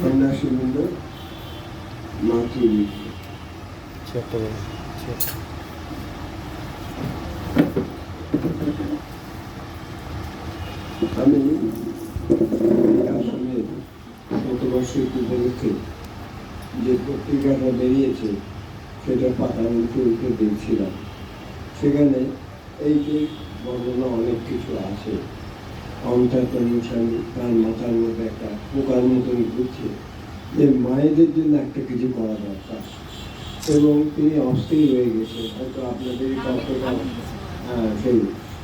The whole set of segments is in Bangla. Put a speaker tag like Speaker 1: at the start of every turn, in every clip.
Speaker 1: সন্ন্যাসীবৃন্দ মাতৃবৃন্দ। আমি আসামের শতবর্ষিক উপলক্ষে যে পত্রিকাটা বেরিয়েছে সেটা পাতা উল্টে উল্টে দেখছিলাম। সেখানে এই যে বর্ণনা অনেক কিছু আছে। অমিতাভ স্বামী তার মাথার মধ্যে একটা পোকার মতন ঘুরছে যে মায়েদের জন্য একটা কিছু করা দরকার এবং তিনি অস্থির হয়ে গেছে হয়তো আপনাদের কাউকে সেই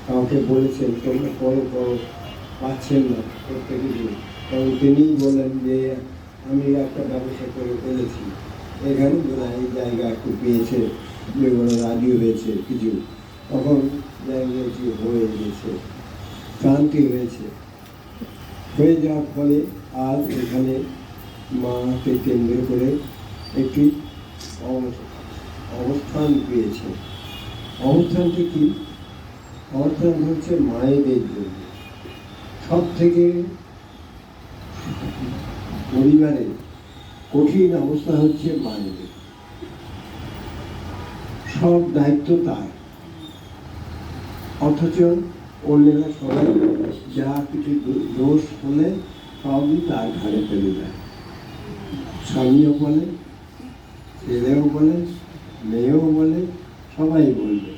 Speaker 1: কাউকে বলেছেন তোমরা করো করো পাচ্ছেন না করতে কিছু কারণ তিনিই বলেন যে আমি একটা ব্যবসা করে ফেলেছি এখানে বোধ এই জায়গা একটু পেয়েছে যেগুলো রাজি হয়েছে কিছু তখন জায়গা হয়ে গেছে ক্রান্তি হয়েছে হয়ে যাওয়ার ফলে আজ এখানে মাকে কেন্দ্র করে একটি অব- অবস্থান পেয়েছে। অবস্থানটি কি? অবস্থান হচ্ছে মায়েদের জন্য। সব থেকে পরিবারের কঠিন অবস্থা হচ্ছে মায়েদের। সব দায়িত্ব তার। অথচ অন্যেরা সবাই, যা কিছু দোষ হলে সবই তার ঘাড়ে ফেলে দেয়। স্বামীও বলে, ছেলেও বলে, মেয়েও বলে, সবাই বলবে,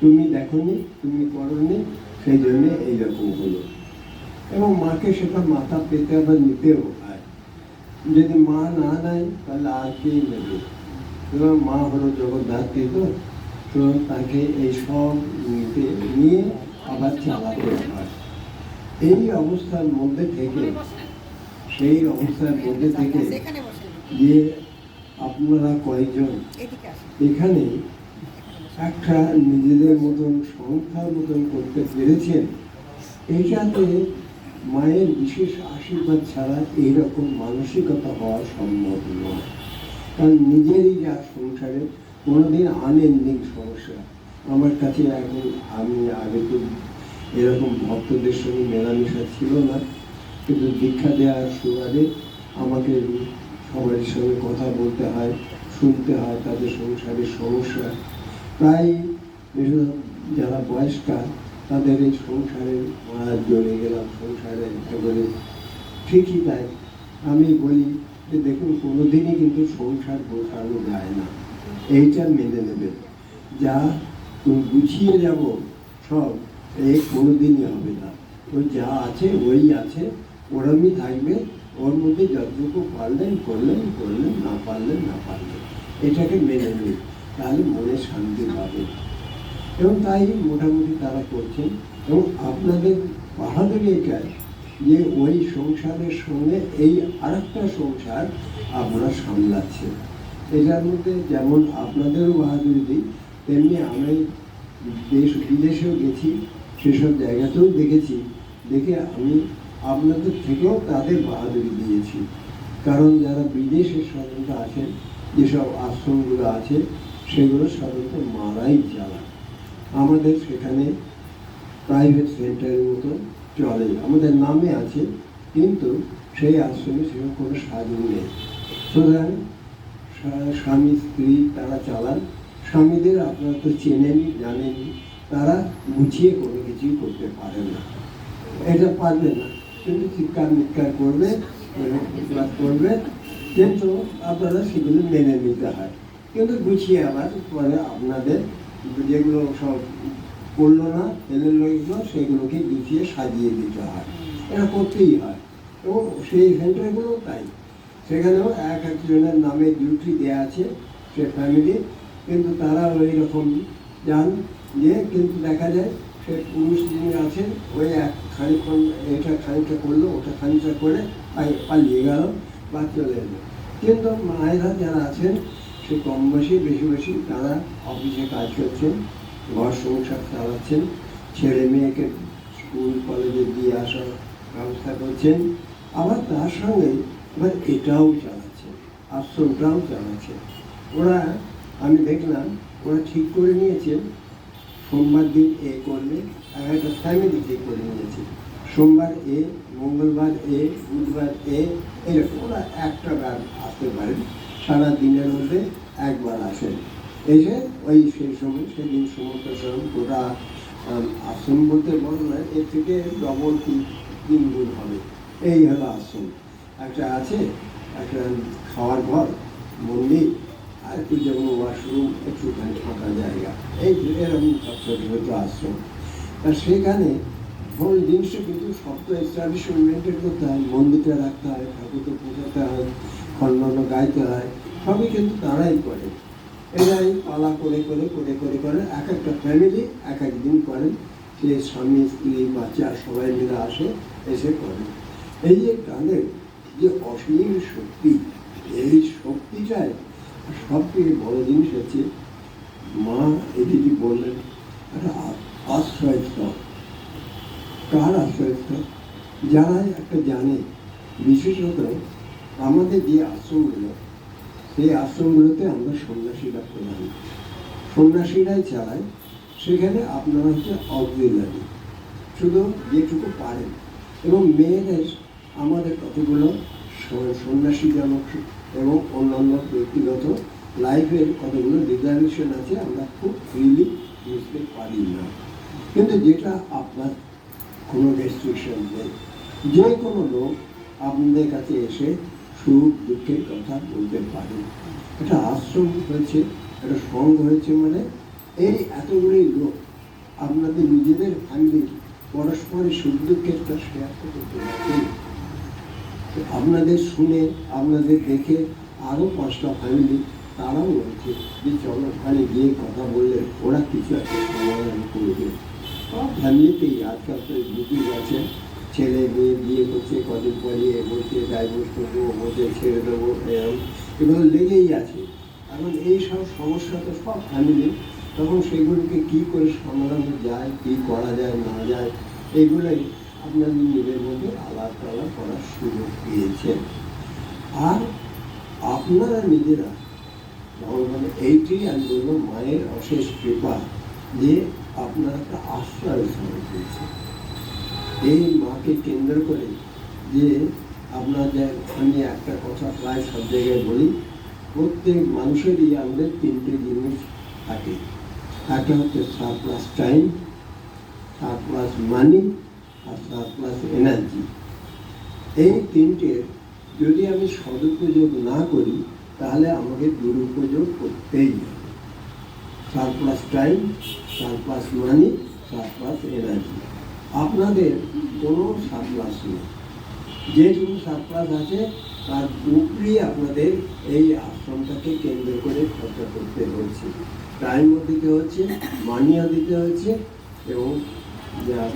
Speaker 1: তুমি দেখনি, তুমি করনি সেই জন্যে এইরকম হলো। এবং মাকে সেটা মাথা পেতে আবার নিতেও হয়। যদি মা না নেয় তাহলে আর কে নেবে? এবং মা হলো জগদ্ধাত্রী তো তো তাকে এই সব নিতে নিয়ে আবার চালাতে হয় এই অবস্থার মধ্যে থেকে, সেই অবস্থার মধ্যে থেকে যে আপনারা কয়েকজন এখানে একটা নিজেদের মতন সংখ্যার মতন করতে পেরেছেন, এইটাতে মায়ের বিশেষ আশীর্বাদ ছাড়া এইরকম মানসিকতা হওয়া সম্ভব নয়। কারণ নিজেরই যা সংসারে কোনোদিন আনএন্ডিং সমস্যা। আমার কাছে এখন আমি আগে তো এরকম ভক্তদের সঙ্গে মেলামেশা ছিল না, কিন্তু দীক্ষা দেওয়ার সুবাদে আমাকে সবার সঙ্গে কথা বলতে হয়, শুনতে হয় তাদের সংসারের সমস্যা। প্রায় যারা বয়স্কার তাদের এই সংসারে মারা জড়ে গেলাম, সংসারে একেবারে ঠিকই তাই আমি বলি যে দেখুন, কোনোদিনই কিন্তু সংসার গোছানো যায় না। এইটা মেনে নেবেন। যা গুছিয়ে যাব সব। এই কোনোদিনই হবে না। ওই যা আছে, ওই আছে। ওরমই থাকবে। ওর মধ্যে যতটুকু পারলেন, করলেন করলেন, না পারলেন না পারলেন। এটাকে মেনে নিন। তাহলে মনে শান্তি পাবে এবং তাই মোটামুটি তারা করছেন। এবং আপনাদের বাহাদুরি এটাই যে ওই সংসারের সঙ্গে এই আরেকটা সংসার আপনারা সামলাচ্ছেন এটার মধ্যে যেমন আপনাদেরও বাহাদুরি দিই তেমনি আমি দেশ, বিদেশেও গেছি, সেসব জায়গাতেও দেখেছি। দেখে আমি আপনাদের থেকেও তাদের বাহাদুরি দিয়েছি। কারণ যারা বিদেশের সাধারণত আছেন, যেসব আশ্রমগুলো আছে, সেগুলো সাধারণত মারাই চালায় আমাদের সেখানে প্রাইভেট সেন্টারের মতো চলে। আমাদের নামে আছে, কিন্তু সেই আশ্রমে সেরকম কোনো সাধু নেই। সুতরাং স্বামী, স্ত্রী তারা চালান স্বামীদের আপনারা তো চেনেনি জানেনি তারা গুছিয়ে কোনো কিছুই করতে পারে না। এটা পারবে না। কিন্তু চিৎকার মিৎকার করবে প্রতিবাদ করবে কিন্তু আপনারা সেগুলো মেনে নিতে হয়। কিন্তু গুছিয়ে আবার পরে আপনাদের যেগুলো সব করল না এলের লোকগুলো সেগুলোকে গুছিয়ে সাজিয়ে দিতে হয়। এটা করতেই হয়। এবং সেই সেন্টারগুলো তাই। সেখানেও এক একজনের নামে ডিউটি দেওয়া আছে, সে ফ্যামিলি কিন্তু তারা ওই রকম যান যে, কিন্তু দেখা যায় সে পুরুষ যিনি আছেন, ওই এক খানিক্ষণ এটা খানিকটা করল, ওটা খানিকটা করে পালিয়ে গেল বা চলে এলো। কিন্তু মায়েরা যারা আছেন, সে কম বয়সী বেশি বেশি তারা অফিসে কাজ করছেন, ঘর সংসার চালাচ্ছেন, ছেলে মেয়েকে স্কুল, কলেজে দিয়ে আসার ব্যবস্থা করছেন। আবার তার সঙ্গে এবার এটাও চালাচ্ছে, আশ্রমটাও চালাচ্ছে। ওরা আমি দেখলাম ওরা ঠিক করে নিয়েছে। সোমবার দিন এ করলে, আর একটা ফ্যামিলি ঠিক করে নিয়েছে। সোমবার এ, মঙ্গলবার এ, বুধবার এ, এরকম ওরা একটা বার আসতে পারেন। সারা দিনের মধ্যে একবার আসেন। এসে ওই সেই সময়, সেদিন সমুদ্র স্মরণ গোটা আশ্রম বলতে বড় নয় এর থেকে ডবল তিন তিন গুণ হবে। এই হলো আশ্রম। একটা আছে, একটা খাওয়ার ঘর, মন্দির। আর একটু যেমন ওয়াশরুম একটুখানি ফাঁকা জায়গা। এই এরকম ছোট আশ্রম আর সেখানে ওই জিনিসটা কিন্তু শব্দ এস্টাবলিশমেন্ট মেনটেন করতে হয়, মন্দিরটা রাখতে হয়, ঠাকুরকে পূজাতে হয় খন্ডন গাইতে হয়, সবই কিন্তু তারাই করে। এরাই পালা করে করে করে করে করে এক একটা ফ্যামিলি এক এক দিন করেন সে স্বামী, স্ত্রী, বাচ্চা সবাই মিলে আসে, এসে করে এই যে গানের যে অসীম শক্তি, এই শক্তিটাই সব থেকে বড় জিনিস হচ্ছে, মা এদিকে বললেন, একটা আশ্রয়স্থল। কার আশ্রয়স্থল? যারা একটা জানে বিশেষত আমাদের যে আশ্রমগুলো, সেই আশ্রমগুলোতে আমরা সন্ন্যাসীরা প্রধান। সন্ন্যাসীরাই চালায়, সেখানে আপনারা হচ্ছে অক্সিলারি শুধু যেটুকু পারেন। এবং মেয়েদের আমাদের কতগুলো স- সন্ন্যাসীজনক এবং অন্যান্য ব্যক্তিগত লাইফের কতগুলো রিজার্ভেশন আছে, আমরা খুব ফ্রিলি বুঝতে পারি না। কিন্তু যেটা আপনার কোনো রেস্ট্রিকশন নেই, যে কোনো লোক আপনাদের কাছে এসে সুখ দুঃখের কথা বলতে পারে। একটা আশ্রম হয়েছে, একটা সঙ্গ হয়েছে মানে এই এতগুলি লোক আপনাদের নিজেদের ফ্যামিলির পরস্পরের সুখ দুঃখের শেয়ার করতে পারে। আপনাদের শুনে, আপনাদের দেখে আরও পাঁচটা ফ্যামিলি তারাও বলছে যে চলো ওখানে গিয়ে কথা বললে ওরা কিছু একটা সমাধান করবে সব ফ্যামিলিতেই আজকাল তো বুঝতেই পারছেন ছেলে মেয়ে বিয়ে করছে, কদিন পরে এ বলছে ডাইভোর্স করব, বলছে, ছেড়ে দেবো, এরকম। এগুলো লেগেই আছে। এখন এই সব সমস্যা তো সব ফ্যামিলি তখন সেগুলোকে কী করে সমাধান যায়, কী করা যায়, না যায়, এগুলোই আপনাদের নিজের মধ্যে আলাপ টালাপ করার সুযোগ পেয়েছেন। আর আপনারা নিজেরা ভগবানের এইটি আমি বলব মায়ের অশেষ কৃপা যে আপনারা একটা আশ্রয় স্থান পেয়েছে এই মাকে কেন্দ্র করে যে আপনাদের আমি একটা কথা প্রায় সব জায়গায় বলি, প্রত্যেক মানুষেরই আমাদের তিনটে জিনিস থাকে। একটা হচ্ছে সারপ্লাস টাইম সারপ্লাস মানি আর সারপ্লাস এনার্জি এই তিনটের যদি আমি সদুপযোগ না করি, তাহলে আমাকে দুরুপযোগ করতেই হবে। Surplus time surplus money surplus energy আপনাদের কোনো সারপ্লাস নেই। যেটুকু সারপ্লাস আছে, তার উপরেই আপনাদের এই আশ্রমটাকে কেন্দ্র করে খরচা করতে হচ্ছে। টাইমও দিতে হচ্ছে মানিও দিতে হচ্ছে, এবং যা-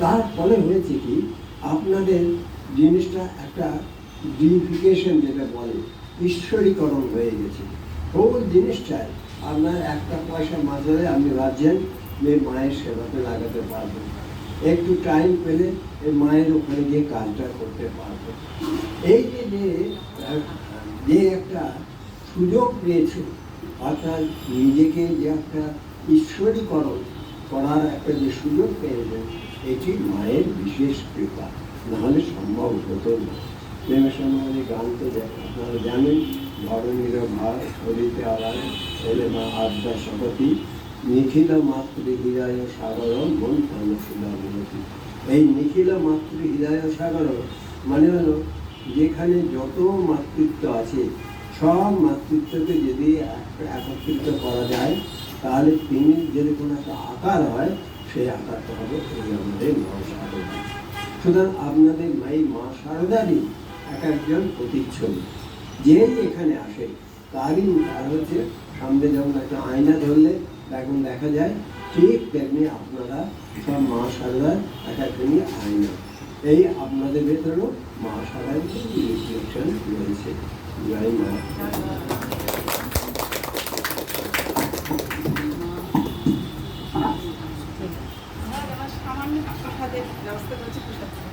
Speaker 1: তার ফলে হয়েছে কি, আপনাদের জিনিসটা একটা ডিউফিকেশন যেটা বলে, ঈশ্বরীকরণ হয়ে গেছে। ওই জিনিসটায় আপনার একটা পয়সা মাঝে আপনি ভাবছেন যে মায়ের সেবাতে লাগাতে পারবেন একটু টাইম পেলে এই মায়ের ওখানে গিয়ে কাজটা করতে পারবে। এই যে যে একটা সুযোগ পেয়েছে, অর্থাৎ নিজেকে যে একটা ঈশ্বরীকরণ করার একটা যে সুযোগ পেয়েছে এটি মায়ের বিশেষ কৃপা। নাহলে সম্ভব হতো না। প্রেমের সম্বন্ধে গান তো আপনারা জানেন ধরণীর ভার হরিতে আড়ায় এলে মা আদ্যা সপতি নিখিল মাতৃ হৃদয় সাগর মন প্রাণশীলা বিনতি এই নিখিল মাতৃ হৃদয় সাগর মানে হলো, যেখানে যত মাতৃত্ব আছে, সব মাতৃত্বকে যদি একত্রিত করা যায়, তাহলে তিনি যদি কোনো একটা আকার হয় সেই আকারটা হবে এই আমাদের মা সারদা সুতরাং আপনাদের মাই মা সারদারই এক একজন প্রতিচ্ছবি। যেই এখানে আসে, তারই তার হচ্ছে সামনে যেমন একটা আয়না ধরলে এখন দেখা যায়, ঠিক তেমনি আপনারা সব মা সারদার এক একজনই আয়না। এই আপনাদের ভেতরেও মা সারার রিফ্লেকশন রয়েছে। জয় মা। 그래가지고